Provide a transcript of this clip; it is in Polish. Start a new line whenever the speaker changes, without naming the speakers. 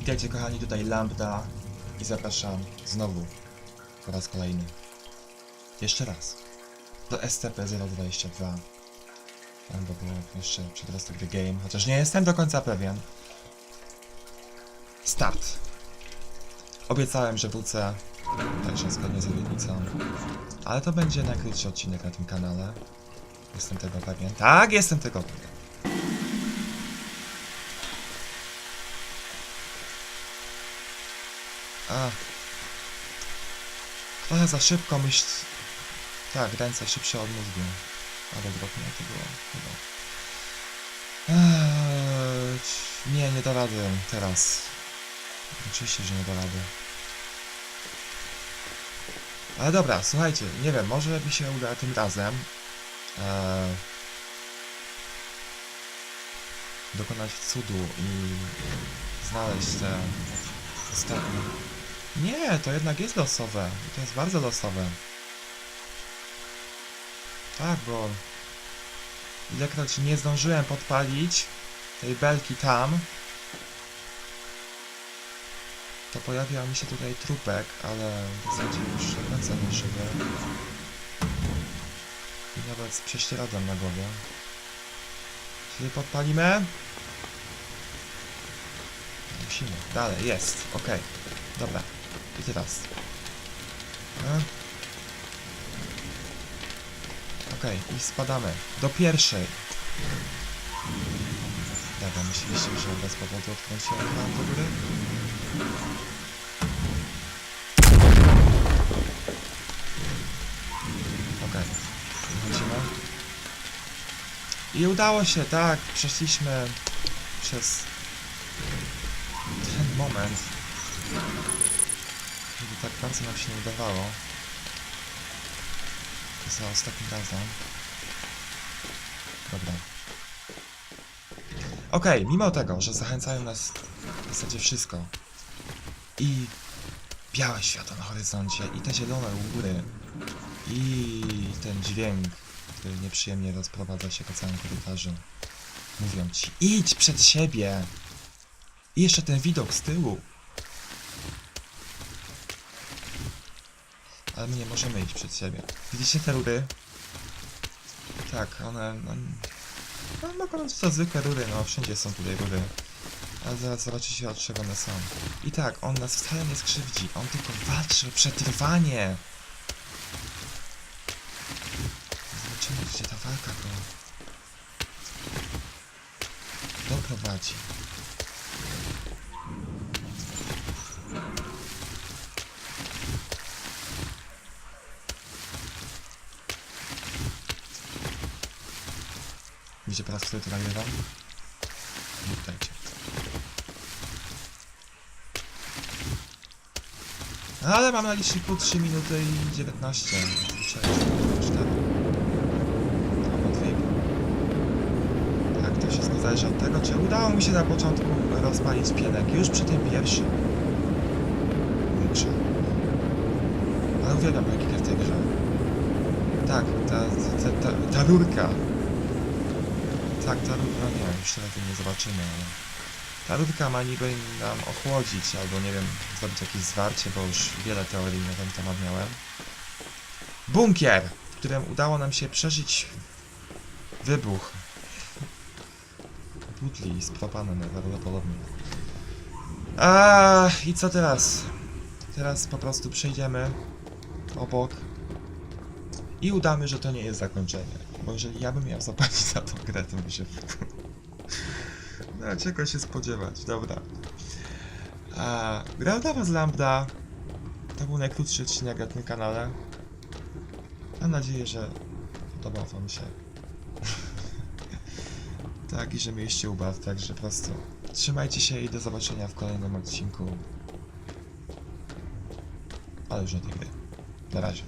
Witajcie kochani, tutaj Lambda i zapraszam znowu po raz kolejny. Jeszcze raz. Do SCP-022. Albo było jeszcze przedrostek The Game, chociaż nie jestem do końca pewien. Start. Obiecałem, że wrócę, także zgodnie z obietnicą. Ale to będzie najkrótszy odcinek na tym kanale. Jestem tego pewien. Tak, jestem tego pewien. A. Trochę za szybko myśl... Tak, ręce szybsze od mózgu. Ale drobnie to było chyba. Eee, nie, nie da rady teraz. Oczywiście, że nie da rady. Ale dobra, słuchajcie, nie wiem, może mi się uda tym razem eee, dokonać cudu i znaleźć te ostatnie. Nie, to jednak jest losowe. I to jest bardzo losowe. Tak, bo ilekroć nie zdążyłem podpalić tej belki tam, to pojawiał mi się tutaj trupek, ale w zasadzie już ręce nie żywe. I nawet z prześcieradłem na głowie. Czyli podpalimy? Musimy. Dalej, jest. Okej. Dobra. I teraz. E? Okej, i spadamy. Do pierwszej. Dobra, myśleliście, że bez powodu odkręciłem tam do góry? Okej, wychodzimy. I udało się, tak, przeszliśmy przez ten moment, kiedy tak bardzo nam się nie udawało. Za ostatnim razem. Dobra. Okej, mimo tego, że zachęcają nas w zasadzie wszystko i białe światło na horyzoncie i te zielone u góry i ten dźwięk, który nieprzyjemnie rozprowadza się po całym korytarzu. Mówią ci, idź przed siebie! I jeszcze ten widok z tyłu. Ale my nie możemy iść przed siebie. Widzicie te rury? Tak, one... No, no mogą być to zwykłe rury, no wszędzie są tutaj rury. Ale zaraz zobaczycie od czego one są. I tak, on nas wcale nie skrzywdzi, on tylko walczy o przetrwanie. Zobaczymy, gdzie ta walka go doprowadzi. Widzicie po raz który to nagrywam? Nie pytajcie. No, Ale mam na liczniku 3 minuty i 19. 6, 4. Albo 2,5. Tak, to wszystko zależy od tego, czy udało mi się na początku rozpalić pienek już przy tym pierwszym. Muszę. Ale uwielbiam logika w tej grze. Tak, ta, ta, ta, ta rurka. Tak, ta rurka, no nie, już tyle tym nie zobaczymy, ale... Ta rurka ma niby nam ochłodzić, albo nie wiem, zrobić jakieś zwarcie, bo już wiele teorii na ten temat miałem. Bunkier, w którym udało nam się przeżyć wybuch butli z propanem prawdopodobnie. A i co teraz? Teraz po prostu przejdziemy obok i udamy, że to nie jest zakończenie. Bo jeżeli ja bym miał zapłacić za tą grę, to by się... No, czego się spodziewać, dobra. A, grał dla was Lambda. To był najkrótszy odcinek na tym kanale. Mam nadzieję, że podobał wam się. tak, i że mieliście ubaw, także po prostu trzymajcie się i do zobaczenia w kolejnym odcinku. Ale już nie tej gry. Na razie.